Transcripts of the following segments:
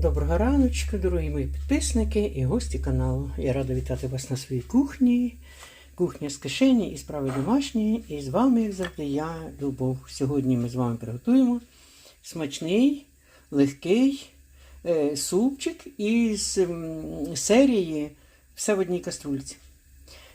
Доброго раночку, дорогі мої підписники і гості каналу. Я рада вітати вас на своїй кухні. Кухня з кишені і справи домашні. І з вами, як завжди, я, Любов. Сьогодні ми з вами приготуємо смачний, легкий е, супчик із серії Все в одній каструльці.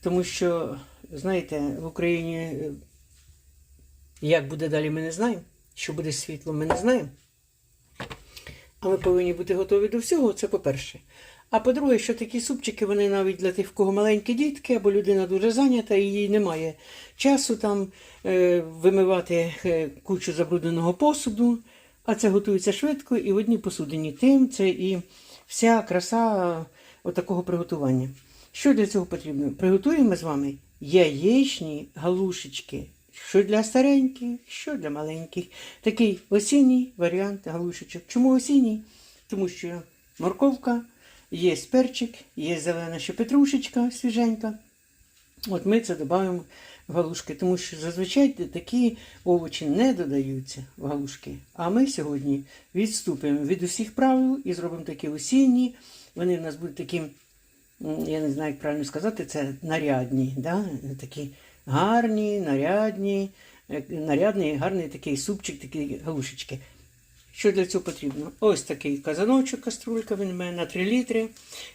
Тому що, знаєте, в Україні е, як буде далі, ми не знаємо. Що буде з світлом, ми не знаємо. А ми повинні бути готові до всього, це по-перше. А по-друге, що такі супчики, вони навіть для тих, в кого маленькі дітки, або людина дуже зайнята, і їй немає часу там е, вимивати е, кучу забрудненого посуду, а це готується швидко і в одній посудині. Тим це і вся краса е, отакого приготування. Що для цього потрібно? Приготуємо з вами яєчні галушечки. Що для стареньких, що для маленьких. Такий осінній варіант галушечок. Чому осінній? Тому що морковка, є перчик, є зелена ще петрушечка свіженька. От ми це додаємо в галушки, тому що зазвичай такі овочі не додаються в галушки. А ми сьогодні відступимо від усіх правил і зробимо такі осінні. Вони в нас будуть такі, я не знаю, як правильно сказати, це нарядні, да? такі гарні, нарядні, нарядний, гарний такий супчик, такі галушечки. Що для цього потрібно? Ось такий казаночок, каструлька, він у мене на 3 літри.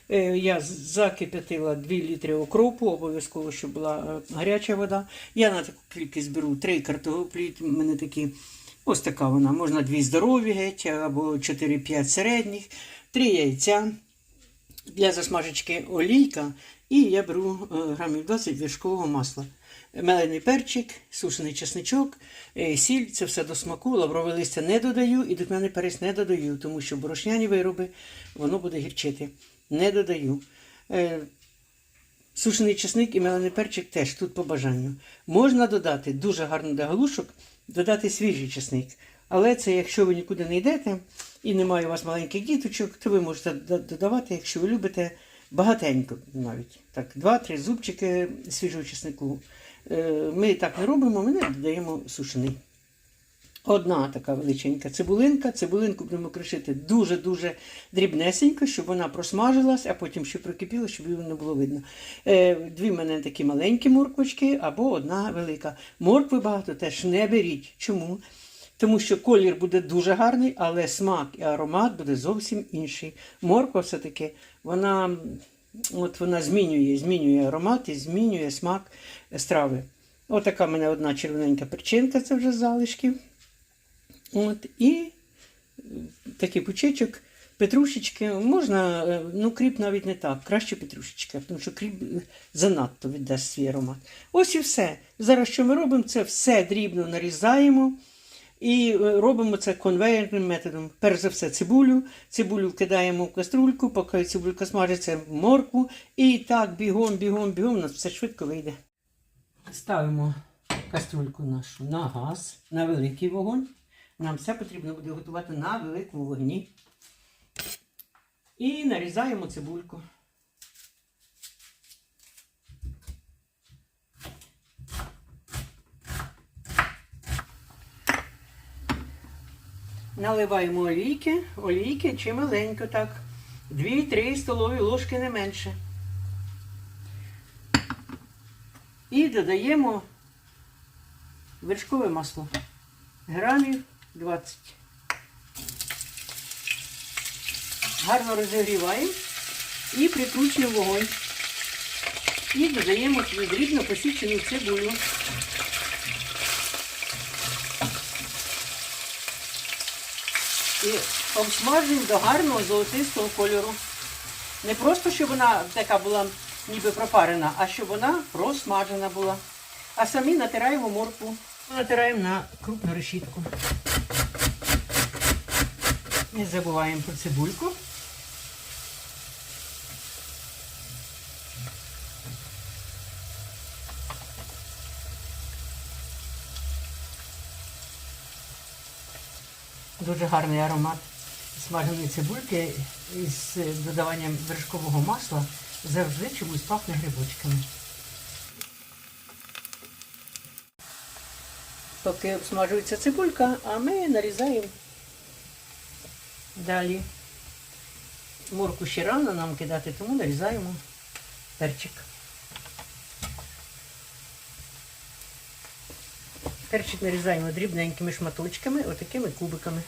Е, Я закип'ятила 2 літри окропу, обов'язково, щоб була е, гаряча вода. Я на таку кількість беру 3 картоплі, у мене такі, ось така вона, можна 2 здорові геть, або 4-5 середніх, 3 яйця, для засмажечки олійка, і я беру е, грамів 20 вершкового масла. Мелений перчик, сушений чесничок, е, сіль, це все до смаку, лаврове листя не додаю і духмяний перець не додаю, тому що борошняні вироби, воно буде гірчити. Не додаю. Е, Сушений чесник і мелений перчик теж тут по бажанню. Можна додати дуже гарно до галушок, додати свіжий чесник. Але це якщо ви нікуди не йдете і немає у вас маленьких діточок, то ви можете додавати, якщо ви любите, багатенько навіть. Так, два-три зубчики свіжого чеснику. Е, Ми так не робимо, ми не додаємо сушений. Одна така величенька цибулинка. Цибулинку будемо кришити дуже-дуже дрібнесенько, щоб вона просмажилась, а потім ще прокипіла, щоб її не було видно. Е, Дві в мене такі маленькі морквочки або одна велика. Моркви багато теж не беріть. Чому? Тому що колір буде дуже гарний, але смак і аромат буде зовсім інший. Морква все-таки вона, от вона змінює, змінює аромат і змінює смак страви. Отака в мене одна червоненька перчинка, це вже з залишків. От, і такий пучечок, петрушечки. Можна, е, ну кріп навіть не так, краще петрушечка, тому що кріп е, занадто віддасть свій аромат. Ось і все. Зараз що ми робимо? Це все дрібно нарізаємо. І е, робимо це конвейерним методом. Перш за все, цибулю. Цибулю вкидаємо в каструльку, поки цибулька смажиться в моркву. І так бігом, бігом, бігом, у нас все швидко вийде. Ставимо каструльку нашу на газ, на великий вогонь. Нам все потрібно буде готувати на великому вогні. І нарізаємо цибульку. Наливаємо олійки, олійки чи маленько так. 2-3 столові ложки не менше. І додаємо вершкове масло. Грамів 20. Гарно розігріваємо і прикручуємо вогонь. І додаємо дрібно посічену цибулю. І обсмажуємо до гарного золотистого кольору. Не просто, щоб вона така була ніби пропарена, а щоб вона просмажена була. А самі натираємо моркву. Натираємо на крупну решітку. Не забуваємо про цибульку. Дуже гарний аромат смаженої цибульки із додаванням вершкового масла завжди чомусь пахне грибочками. Поки обсмажується цибулька, а ми нарізаємо далі морку ще рано нам кидати, тому нарізаємо перчик. Перчик нарізаємо дрібненькими шматочками, отакими кубиками.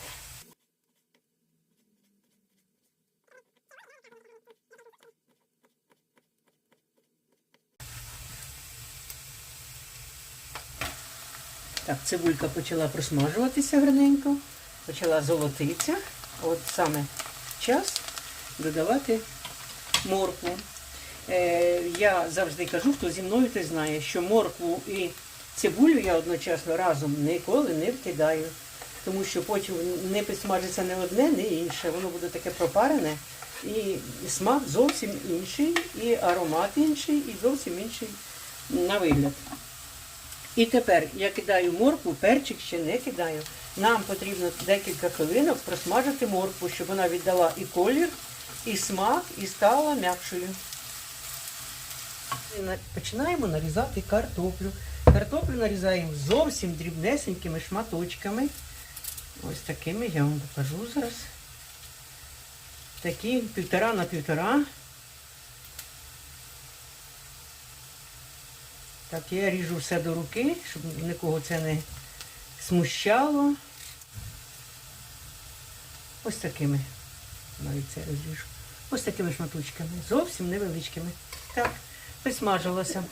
Так, цибулька почала просмажуватися гарненько, почала золотитися. От саме час додавати моркву. Е, я завжди кажу, хто зі мною той знає, що моркву і цибулю я одночасно разом ніколи не вкидаю. Тому що потім не підсмажиться не одне, не інше. Воно буде таке пропарене, і смак зовсім інший, і аромат інший, і зовсім інший на вигляд. І тепер я кидаю моркву, перчик ще не кидаю. Нам потрібно декілька хвилинок просмажити моркву, щоб вона віддала і колір, і смак, і стала м'якшою. Починаємо нарізати картоплю. Картоплю нарізаємо зовсім дрібнесенькими шматочками. Ось такими я вам покажу зараз. Такі півтора на півтора. Так, я ріжу все до руки, щоб нікого це не смущало. Ось такими. Навіть це розріжу. Ось такими шматочками. Зовсім невеличкими. Так, присмажилося.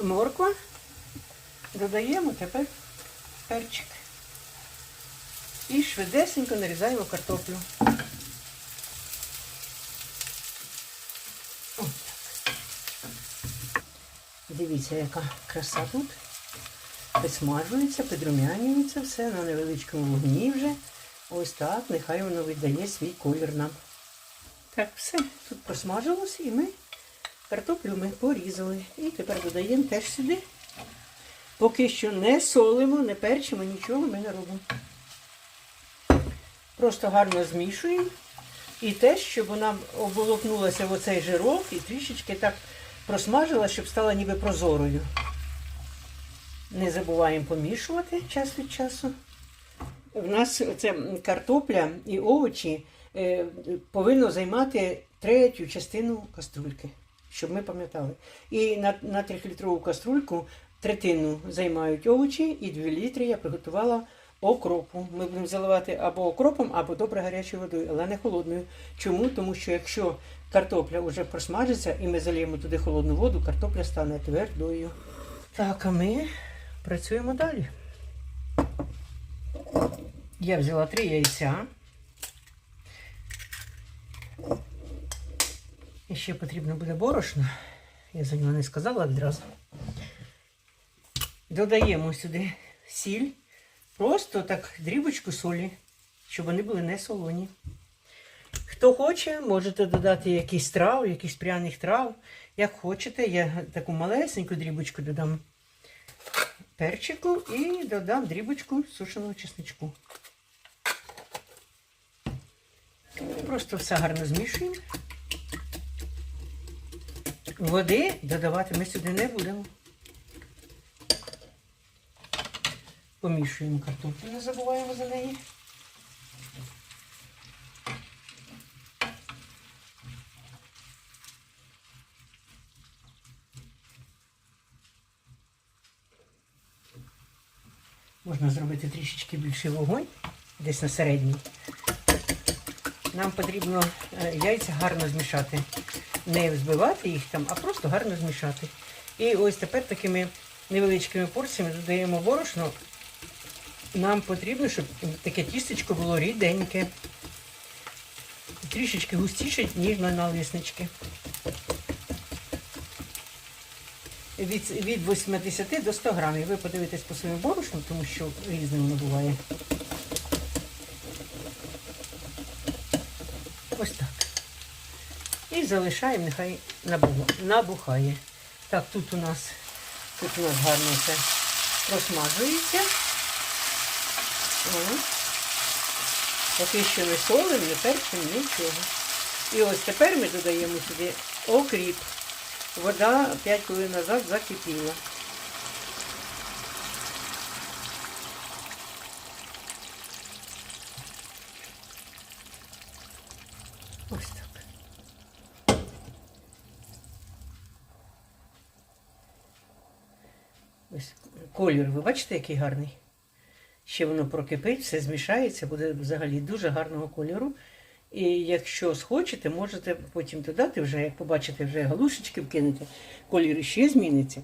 Морква. Додаємо тепер перчик. І швидесенько нарізаємо картоплю. Дивіться, яка краса тут. Підсмажується, підрумянюється все на невеличкому вогні вже. Ось так, нехай воно віддає свій колір нам. Так, все, тут просмажилось і ми картоплю ми порізали. І тепер додаємо теж сюди. Поки що не солимо, не перчимо, нічого ми не робимо. Просто гарно змішуємо. І те, щоб вона обволокнулася в оцей жирок і трішечки так просмажила, щоб стала ніби прозорою. Не забуваємо помішувати час від часу. В нас це картопля і овочі е, повинно займати третю частину каструльки, щоб ми пам'ятали. І на, на 3-літрову каструльку третину займають овочі, і 2 літри я приготувала окропу. Ми будемо заливати або окропом, або добре гарячою водою, але не холодною. Чому? Тому що якщо картопля вже просмажиться і ми заліємо туди холодну воду, картопля стане твердою. Так, а ми працюємо далі. Я взяла три яйця. Ще потрібно буде борошно. Я за нього не сказала відразу. Додаємо сюди сіль. Просто так дрібочку солі, щоб вони були не солоні. Хто хоче, можете додати якийсь трав, якийсь пряних трав. Як хочете, я таку малесеньку дрібочку додам перчику і додам дрібочку сушеного чесничку. Просто все гарно змішуємо. Води додавати ми сюди не будемо. Помішуємо картоплю, не забуваємо за неї. Можна зробити трішечки більший вогонь, десь на середній. Нам потрібно е, яйця гарно змішати. Не взбивати їх там, а просто гарно змішати. І ось тепер такими невеличкими порціями додаємо борошно. Нам потрібно, щоб таке тістечко було ріденьке. Трішечки густіше, ніж на налиснички. Від, від 80 до 100 грамів. Ви подивитесь по своєму борошну, тому що різне воно буває. Ось так. І залишаємо, нехай набухає. Так, тут у нас, тут у нас гарно все просмажується. Поки що не солим, не перчим, нічого. І ось тепер ми додаємо сюди окріп. Вода 5 хвилин назад закипіла. Ось так. Ось колір, ви бачите, який гарний? Ще воно прокипить, все змішається, буде взагалі дуже гарного кольору. І якщо схочете, можете потім додати, вже, як побачите, вже галушечки вкинете, колір ще зміниться.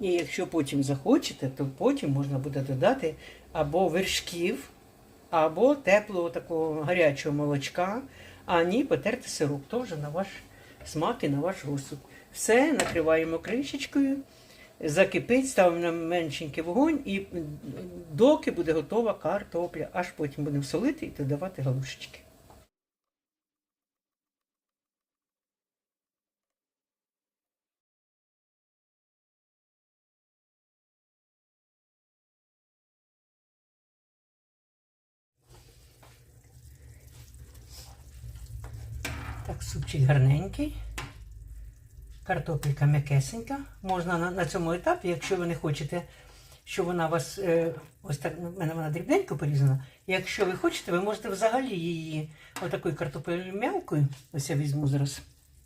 І якщо потім захочете, то потім можна буде додати або вершків, або теплого такого гарячого молочка, а ні, потерти сироп, вже на ваш смак і на ваш розсуд. Все накриваємо кришечкою, закипить, ставимо на меншенький вогонь і доки буде готова картопля, аж потім будемо солити і додавати галушечки. Так, супчик гарненький. Картопелька м'якесенька. Можна на, на цьому етапі, якщо ви не хочете, щоб вона вас е, ось так, ну, в мене вона дрібненько порізана. Якщо ви хочете, ви можете взагалі її отакою картопелю м'якою, ось я візьму зараз.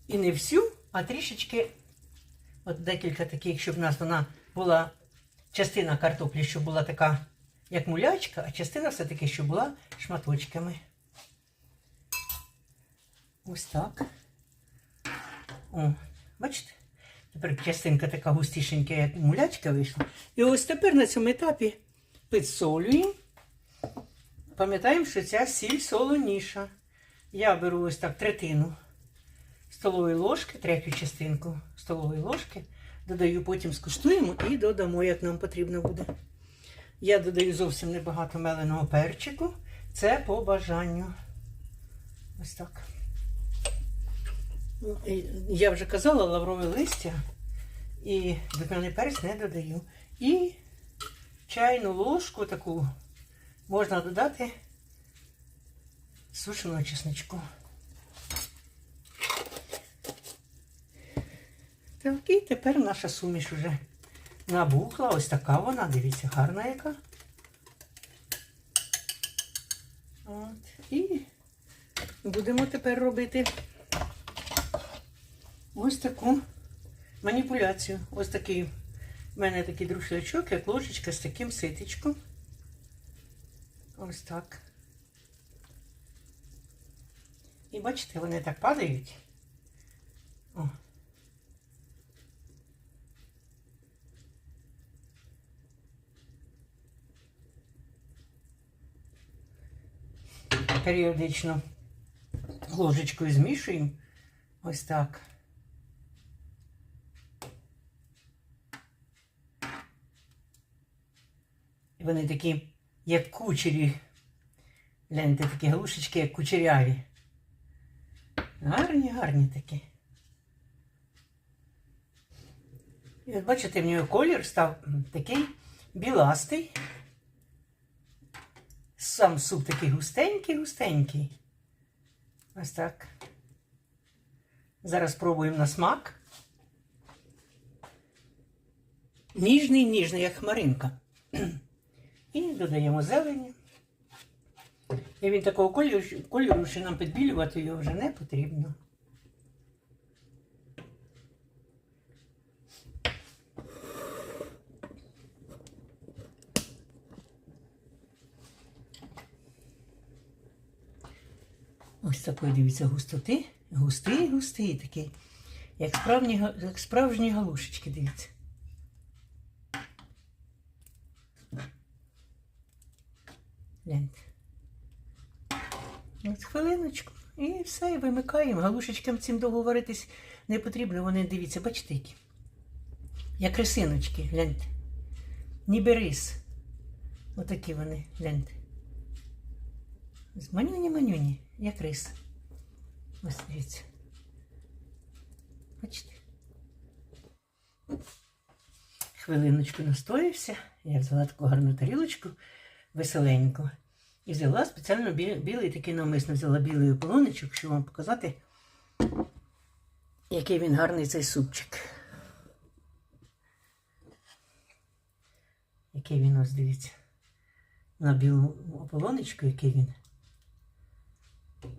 І не всю, а трішечки, от декілька таких, щоб в нас вона була частина картоплі, щоб була така, як мулячка, а частина все-таки, щоб була шматочками. Ось так. О, бачите? Тепер частинка така густішенька, як мулячка вийшла. І ось тепер на цьому етапі підсолюємо. Пам'ятаємо, що ця сіль солоніша. Я беру ось так третину столової ложки, третю частинку столової ложки. Додаю, потім скуштуємо і додамо, як нам потрібно буде. Я додаю зовсім небагато меленого перчику. Це по бажанню. Ось так. Я вже казала лаврове листя і духмяний перець не додаю. І чайну ложку таку можна додати сушеного чесничку. Так, і тепер наша суміш вже набухла. Ось така вона, дивіться, гарна яка. От. І будемо тепер робити ось таку маніпуляцію. Ось такий в мене такий друшлячок, як ложечка з таким ситечком. Ось так. І бачите, вони так падають. О. Періодично ложечкою змішуємо. Ось так. Вони такі, як кучері. Гляньте, такі галушечки, як кучеряві. Гарні, гарні такі. І от бачите, в нього колір став такий біластий. Сам суп такий густенький, густенький. Ось так. Зараз пробуємо на смак. Ніжний, ніжний, як хмаринка. І додаємо зелені. І він такого кольору, що нам підбілювати його вже не потрібно. Ось такої, дивіться, густоти. Густий, густий такий. Як справжні, як справжні галушечки, дивіться. Гляньте. От хвилиночку. І все, і вимикаємо. Галушечкам цим довго варитись не потрібно. Вони, дивіться, бачите які. Як рисиночки, гляньте. Ніби рис. Отакі вони, гляньте. Манюні-манюні, як рис. Ось дивіться. Бачите? Хвилиночку настоявся. Я взяла таку гарну тарілочку веселеньку. І взяла спеціально бі- білий такий навмисно взяла білий ополоничок, щоб вам показати, який він гарний цей супчик. Який він ось дивіться. На білому ополоничку, який він.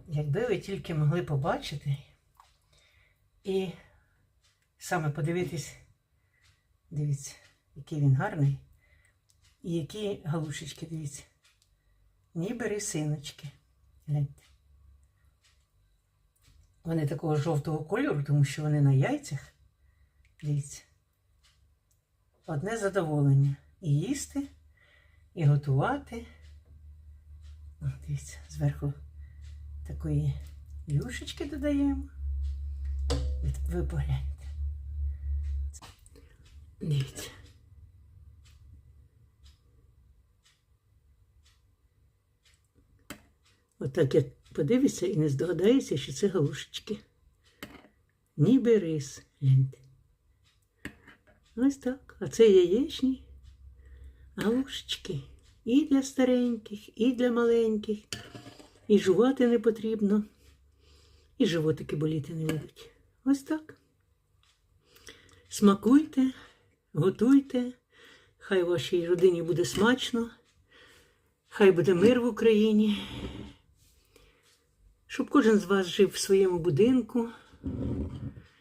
Якби ви тільки могли побачити і саме подивитись, дивіться, який він гарний. І які галушечки, дивіться. Ніби рисиночки. Гляньте. Вони такого жовтого кольору, тому що вони на яйцях. Дивіться. Одне задоволення. І їсти, і готувати. Дивіться, зверху такої юшечки додаємо. Ви погляньте. Дивіться. Отак як подивишся і не здогадаєшся, що це галушечки. Ніби рис. Гляньте. Ось так. А це яєчні галушечки. І для стареньких, і для маленьких. І жувати не потрібно. І животики боліти не будуть. Ось так. Смакуйте, готуйте. Хай вашій родині буде смачно. Хай буде мир в Україні. Щоб кожен з вас жив в своєму будинку,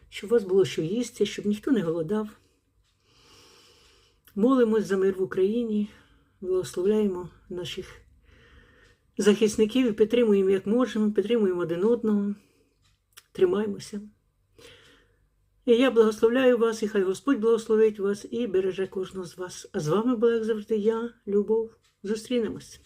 щоб у вас було що їсти, щоб ніхто не голодав. Молимось за мир в Україні, благословляємо наших захисників і підтримуємо як можемо, підтримуємо один одного, тримаємося. І я благословляю вас, і хай Господь благословить вас і береже кожного з вас. А з вами була, як завжди, я, Любов. Зустрінемось.